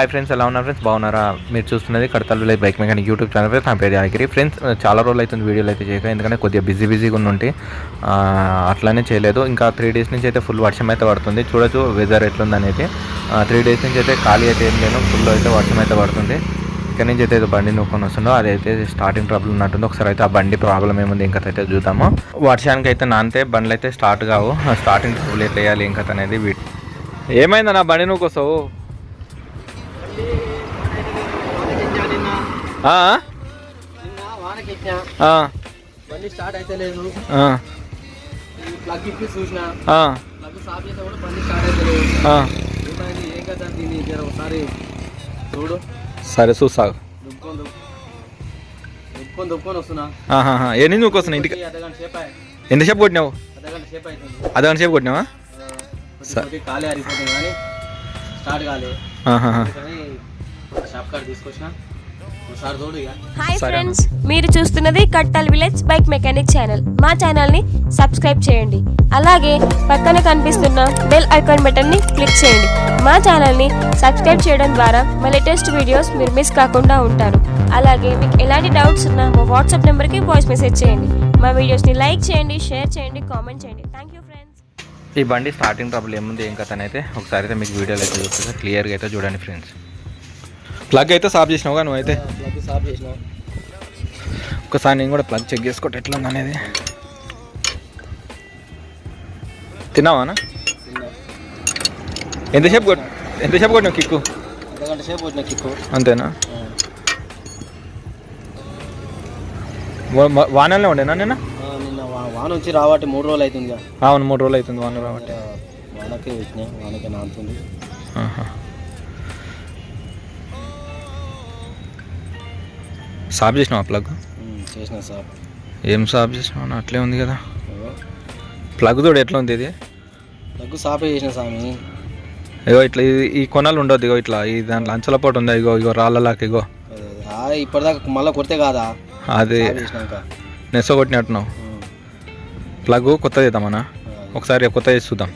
Hi friends ఎలా ఉన్నారు friends బాగున్నారా? మీరు చూస్తున్నది కడతలు like bike mechanic YouTube channel friends. నా పేరు యాగిరి ఫ్రెండ్స్ చాలా రోజులు అవుతుంది వీడియోలు అయితే చేయక ఎందుకంటే కొద్దిగా బిజీ బిజీగా ఉండి అట్లానే చేయలేదు. ఇంకా త్రీ డేస్ నుంచి అయితే ఫుల్ వర్షం అయితే పడుతుంది. చూడొచ్చు వెదర్ ఎట్లుంది అనేది త్రీ డేస్ నుంచి అయితే ఖాళీ అయితే ఏం లేను. ఫుల్ అయితే వర్షం అయితే పడుతుంది. ఇక్కడ నుంచి అయితే బండి నూకొని వస్తుందో అదైతే స్టార్టింగ్ ట్రబుల్ ఉన్నట్టుంది. ఒకసారి అయితే ఆ బండి ప్రాబ్లం ఏముంది ఇంకా అయితే చూద్దాము. వర్షానికి అయితే నానితే బండ్లు అయితే స్టార్ట్ కావు స్టార్టింగ్ ట్రబుల్ ఎట్లా వేయాలి ఇంకా అనేది వీ- ఏమైందా నా బండి నూకొస్తావు? స్టార్ట్ అయితే లేదు ఆ, ప్లగ్ ఇప్పి చూసిన. ఆ, ప్లగ్ స్టాప్ చేస్తే కూడా బండి స్టార్ట్ అయితే లేదు ఆ. ఏమైంది? ఏం కదా దీన్ని జర ఒకసారి చూడు. సరే చూసా దుక్కొని దుక్కు దుక్కొని దుక్కొని వస్తున్నా. ఎన్ని నువ్వు వస్తున్నావు ఇంటికి? అర్ధగంట సేపు కొట్టినావు? అవుతుంది అదొక సేపు కొట్టినావా? కానీ స్టార్ట్ కాలే. ఆహాహా. అందుకని షాప్ కార్ తీసుకొచ్చిన. హాయ్ ఫ్రెండ్స్ మీరు చూస్తున్నది కట్టల్ విలేజ్ బైక్ మెకానిక్ ఛానల్ మా ఛానల్ని సబ్స్క్రైబ్ చేయండి. అలాగే పక్కన కనిపిస్తున్న బెల్ ఐకాన్ బటన్ని క్లిక్ చేయండి. మా ఛానల్ని సబ్స్క్రైబ్ చేయడం ద్వారా మా లేటెస్ట్ వీడియోస్ మీరు మిస్ కాకుండా ఉంటారు. అలాగే మీకు ఎలాంటి డౌట్స్ ఉన్నా మా వాట్సాప్ నెంబర్కి వాయిస్ మెసేజ్ చేయండి. మా వీడియోస్ని లైక్ చేయండి షేర్ చేయండి కామెంట్ చేయండి. థ్యాంక్ యూ ఫ్రెండ్స్ ఈ బండి స్టార్టింగ్ ట్రబుల్ ఏముంది? ఏం కథ అయితే ఒకసారి అయితే మీకు వీడియోలో అయితే చూస్తే క్లియర్గా అయితే చూడండి ఫ్రెండ్స్ ప్లగ్ అయితే సాఫ్ చేసినావుగా నువ్వైతే? ప్లగ్ సాఫ్ చేసిన ఒకసారి నేను కూడా ప్లగ్ చెక్ చేసుకోవటం ఎట్లా అనేది. తిన్నావానా ఎంతసేపు కొట్ ఎంతసేపు కొట్టినావు కిక్కు? అర్ధగంట సేపు వచ్చిన కిక్కు. అంతేనా? వానల్నే ఉండేనా నిన్న? వా- వాన వచ్చి రావట్టి మూడు రోజులు అవుతుంది. అవును మూడు రోజులు అవుతుంది వాన రాబట్టి ఆ, వానకే వచ్చిన వానకే నానుతుంది. ఆహా. సాఫ్ చేసినావా ప్లగ్? చేసిన సార్ ఏం సాఫ్ చేసినావు? అట్లే ఉంది కదా. ప్లగ్ తోడు ఎట్లా ఉంది ఇది? దగ్గు సాపే చేసిన స్వామి ఇగో ఇట్లా ఈ కొనాలు ఉండొద్దు ఇగో ఇట్లా. ఈ దాంట్లో అంచల పాటు ఉంది? ఇగో ఇగో రాళ్ళలాగా ఇగో. ఇప్పటిదాకా మళ్ళీ కొడితే కాదా? అది. సాఫ్ నెస కొట్టినట్టున్నావు. ప్లగ్ కొత్త చేద్దామన్నా ఒకసారి కొత్త చేసి చూద్దాం.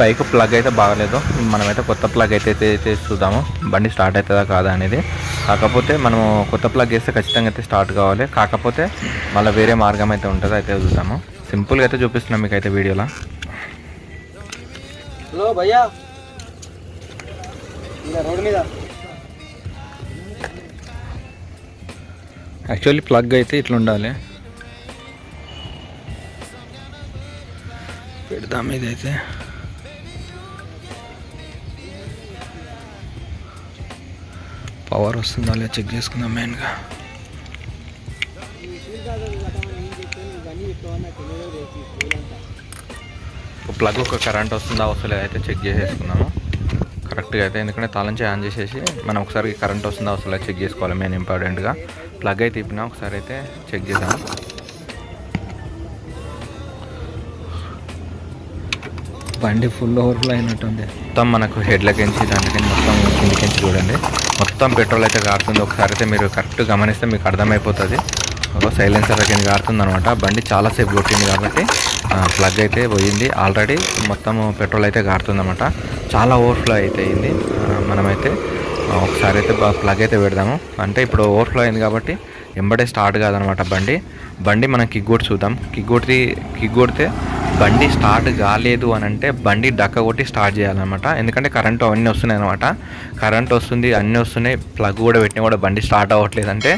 బైక్ ప్లగ్ అయితే బాగలేదు. మనమైతే కొత్త ప్లగ్ అయితే అయితే చూద్దాము. బండి స్టార్ట్ అవుతుందా కాదా అనేది. కాకపోతే మనము కొత్త ప్లగ్ వేస్తే ఖచ్చితంగా అయితే స్టార్ట్ కావాలి. కాకపోతే మళ్ళీ వేరే మార్గం అయితే ఉంటుంది అయితే చూద్దాము. సింపుల్గా అయితే చూపిస్తున్నాం మీకు అయితే వీడియోలో. హలో భయ్యా. మీద. యాక్చువల్లీ ప్లగ్ అయితే ఇట్లా ఉండాలి. పెడదాం ఇదైతే. పవర్ వస్తుందా లేదా చెక్ చేసుకుందాం మెయిన్గా ప్లగ్ ఒక కరెంట్ వస్తుందా వస్తలేదా అయితే చెక్ చేసేసుకున్నాము కరెక్ట్గా అయితే ఎందుకంటే తాళం చేయి ఆన్ చేసేసి మనం ఒకసారి కరెంట్ వస్తుందా వస్తుందా చెక్ చేసుకోవాలి మెయిన్ ఇంపార్టెంట్గా ప్లగ్ అయితే తిప్పినా ఒకసారి అయితే చెక్ చేద్దాం బండి ఫుల్ ఓవర్ఫ్లో అయినట్టుంది మొత్తం మనకు హెడ్లకించి దాంట్లోకి మొత్తం కిందికించి చూడండి. మొత్తం పెట్రోల్ అయితే కారుతుంది ఒకసారి అయితే మీరు కరెక్ట్ గమనిస్తే మీకు అర్థమైపోతుంది. ఒక సైలెన్సర్ కింద కారుతుంది అనమాట బండి చాలాసేపు కొట్టింది కాబట్టి ప్లగ్ అయితే పోయింది. ఆల్రెడీ మొత్తం పెట్రోల్ అయితే కారుతుంది అనమాట చాలా ఓవర్ఫ్లో అయితే అయింది. మనమైతే ఒకసారి అయితే ప్లగ్ అయితే పెడదాము. అంటే ఇప్పుడు ఓవర్ఫ్లో అయింది కాబట్టి ఎంబడే స్టార్ట్ కాదనమాట బండి. బండి మనం కిక్ కొట్టి చూద్దాం. కిక్ కొట్టి కిక్ కొడితే బండి స్టార్ట్ కాలేదు అని అంటే బండి డక్క కొట్టి స్టార్ట్ చేయాలన్నమాట. ఎందుకంటే కరెంటు అవన్నీ వస్తున్నాయి అనమాట కరెంట్ వస్తుంది అన్నీ వస్తున్నాయి. ప్లగ్ కూడా పెట్టినా కూడా బండి స్టార్ట్ అవ్వట్లేదు అంటే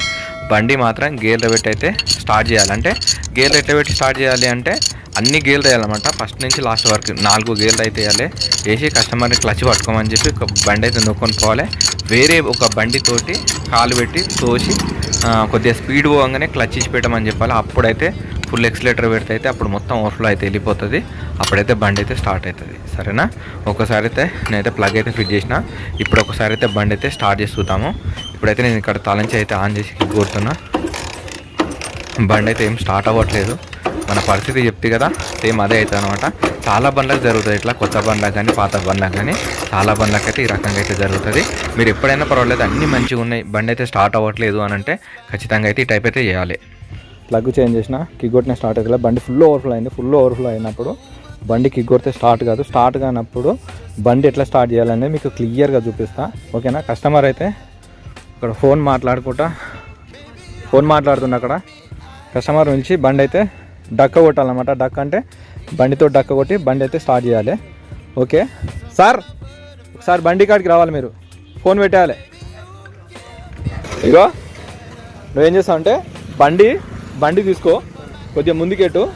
బండి మాత్రం గేర్లు పెట్టి అయితే స్టార్ట్ చేయాలి. అంటే గేర్లు ఎట్లా పెట్టి స్టార్ట్ చేయాలి అంటే అన్ని గేర్లు వేయాలన్నమాట. ఫస్ట్ నుంచి లాస్ట్ వరకు నాలుగు గేర్లు అయితే వేయాలి. వేసి కస్టమర్ని క్లచ్ పట్టుకోమని చెప్పి ఒక బండి అయితే నొక్కొని పోవాలి. వేరే ఒక బండితోటి కాలు పెట్టి తోసి కొద్దిగా స్పీడ్ పోగానే క్లచ్ ఇచ్చి పెట్టమని చెప్పాలి. అప్పుడైతే ఫుల్ ఎక్సిలేటర్ పెడితే అయితే అప్పుడు మొత్తం ఓవర్ఫ్లో అయితే వెళ్ళిపోతుంది. అప్పుడైతే బండి అయితే స్టార్ట్ అవుతుంది. సరేనా? ఒకసారి అయితే నేనైతే ప్లగ్ అయితే ఫిట్ చేసిన. ఇప్పుడు ఒకసారి అయితే బండి అయితే స్టార్ట్ చేసి చూద్దాము. ఇప్పుడైతే నేను ఇక్కడ తలంచి అయితే ఆన్ చేసి కిక్ కొడుతున్నా బండి అయితే ఏం స్టార్ట్ అవ్వట్లేదు. మన పరిస్థితి చెప్తే కదా సేమ్ అదే అవుతుంది అనమాట చాలా బండ్లకు జరుగుతుంది ఇట్లా కొత్త బండ్లకు కానీ పాత బండ్లకు కానీ చాలా బండ్లకు అయితే ఈ రకంగా అయితే జరుగుతుంది. మీరు ఎప్పుడైనా పర్వాలేదు అన్నీ మంచిగా ఉన్నాయి. బండి అయితే స్టార్ట్ అవ్వట్లేదు అని అంటే ఖచ్చితంగా అయితే ఈ టైప్ అయితే చేయాలి. ప్లగ్ చేంజ్ చేసిన కిక్ కొట్టిన స్టార్ట్ అయితే బండి ఫుల్ ఓవర్ఫ్లో అయింది ఫుల్ ఓవర్ఫ్లో అయినప్పుడు బండి కిక్ కొడితే స్టార్ట్ కాదు. స్టార్ట్ కానప్పుడు బండి ఎట్లా స్టార్ట్ చేయాలనేది మీకు క్లియర్గా చూపిస్తా. ఓకేనా కస్టమర్ అయితే ఇక్కడ ఫోన్ మాట్లాడుకుంటా. ఫోన్ మాట్లాడుతున్నా అక్కడ. కస్టమర్ నుంచి బండి అయితే డక్క కొట్టాలన్నమాట. డక్క అంటే బండితో డక్క కొట్టి బండి అయితే స్టార్ట్ చేయాలి. ఓకే సార్ ఒకసారి బండి కాడికి రావాలి మీరు. ఫోన్ పెట్టేయాలి. ఇగో నువ్వేం చేస్తావు అంటే బండి బండి తీసుకో. కొద్దిగా ముందుకెట్టు.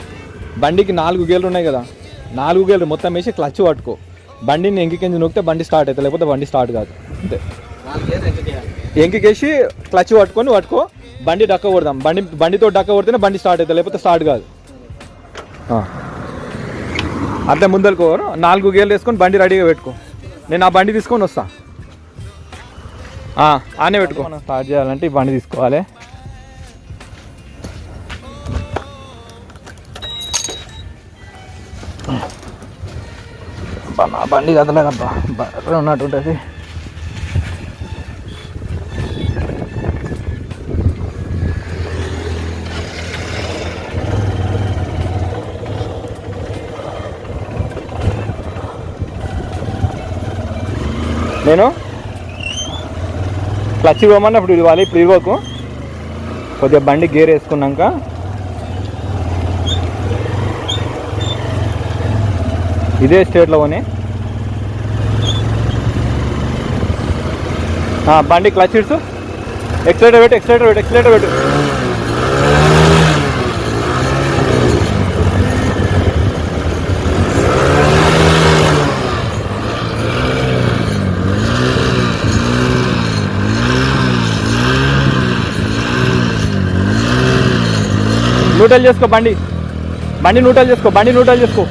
బండికి నాలుగు గేర్లు ఉన్నాయి కదా. నాలుగు గేర్లు మొత్తం వేసి క్లచ్ పట్టుకో. బండిని ఎంకికెంచి నొక్కితే బండి స్టార్ట్ అవుతుంది. లేకపోతే బండి స్టార్ట్ కాదు. అంతే. ఎంకికేసి క్లచ్ పట్టుకొని పట్టుకో. బండి డక్క కొడదాం. బండి బండితో డక్క కొడితేనే బండి స్టార్ట్ అవుతుంది. లేకపోతే స్టార్ట్ కాదు. ఆ. అట్లా ముందరకు నాలుగు గేర్లు వేసుకొని బండి రెడీగా పెట్టుకో. నేను ఆ బండి తీసుకొని వస్తా. ఆ, ఆనే పెట్టుకో. స్టార్ట్ చేయాలంటే ఈ బండి తీసుకోవాలి. అబ్బా, బండి కదలేదబ్బా బర్రె ఉన్నట్టుంటుంది నేను? క్లచ్ ఇవ్వమన్నప్పుడు ఇవ్వాలి ఇప్పుడు ఇవ్వకు కొద్దిగా బండి గేర్ వేసుకున్నాక ఇదే స్టేట్లోనే బండి క్లచ్ ఇడ్స్ ఎక్సలేటర్ పెట్టు ఎక్సలేటర్ పెట్టు ఎక్సలేటర్ పెట్టు. నూటలు చేసుకో బండి. బండి నూటలు చేసుకో బండి నూటలు చేసుకో.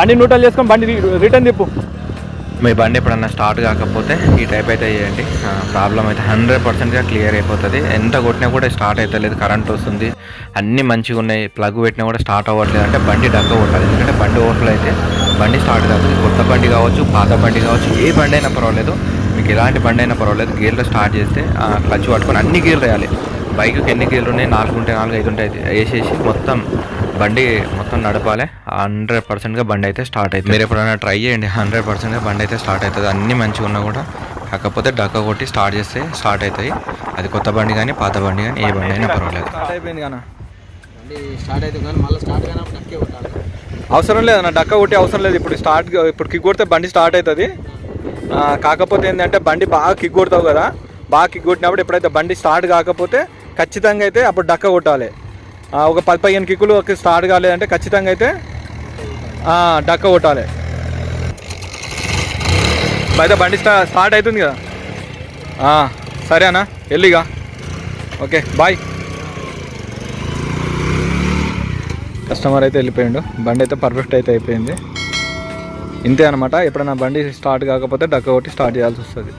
బండి న్యూట్రల్ చేసుకొని బండి రిటర్న్ తిప్పు. మీ బండి ఎప్పుడన్నా స్టార్ట్ కాకపోతే ఈ టైప్ అయితే చేయండి. ప్రాబ్లం అయితే హండ్రెడ్ పర్సెంట్గా క్లియర్ అయిపోతుంది. ఎంత కొట్టినా కూడా స్టార్ట్ అవుతలేదు కరెంట్ వస్తుంది. అన్నీ మంచిగా ఉన్నాయి. ప్లగ్ పెట్టినా కూడా స్టార్ట్ అవ్వట్లేదు. అంటే బండి డక్క కొట్టాలి. ఎందుకంటే బండి ఓవర్ఫ్లో అయితే బండి స్టార్ట్ కాదు కొత్త బండి కావచ్చు పాత బండి కావచ్చు ఏ బండి అయినా పర్వాలేదు. మీకు ఎలాంటి బండి అయినా పర్వాలేదు. గేర్లో స్టార్ట్ చేస్తే క్లచ్ పట్టుకొని అన్ని గేర్లు వేయాలి. బైక్కి ఎన్ని గేర్లు ఉన్నాయి? నాలుగు ఉంటే నాలుగు ఐదు ఉంటాయి వేసేసి మొత్తం బండి మొత్తం నడపాలి. హండ్రెడ్ పర్సెంట్గా బండి అయితే స్టార్ట్ అవుతుంది. మీరు ఎప్పుడైనా ట్రై చేయండి. హండ్రెడ్ పర్సెంట్గా బండి అయితే స్టార్ట్ అవుతుంది. అన్నీ మంచిగా ఉన్నా కూడా కాకపోతే డక్క కొట్టి స్టార్ట్ చేస్తే స్టార్ట్ అవుతాయి. అది కొత్త బండి కానీ పాత బండి కానీ ఏ బండి అయినా పర్వాలేదు. స్టార్ట్ అయిపోయింది కానీ స్టార్ట్ అయితే కానీ మళ్ళీ స్టార్ట్ కానీ అవసరం లేదు అన్న. డక్క కొట్టి అవసరం లేదు. ఇప్పుడు స్టార్ట్ ఇప్పుడు కిక్ కొడితే బండి స్టార్ట్ అవుతుంది. ఆ, కాకపోతే ఏంటంటే బండి బాగా కిక్ కొడతావు కదా. బాగా కిక్ కొట్టినప్పుడు ఎప్పుడైతే బండి స్టార్ట్ కాకపోతే ఖచ్చితంగా అయితే అప్పుడు డక్క కొట్టాలి. ఒక పది పదిహేను కిక్కులు ఒక స్టార్ట్ కాలేదంటే ఖచ్చితంగా అయితే డక్క కొట్టాలి. అయితే బండి స్టార్ట్ అవుతుంది కదా? సరే అన్న వెళ్ళిగా. Okay bye. కస్టమర్ అయితే వెళ్ళిపోయిండు. బండి అయితే పర్ఫెక్ట్ అయితే అయిపోయింది. ఇంతే అనమాట ఎప్పుడైనా బండి స్టార్ట్ కాకపోతే డక్క కొట్టి స్టార్ట్ చేయాల్సి వస్తుంది.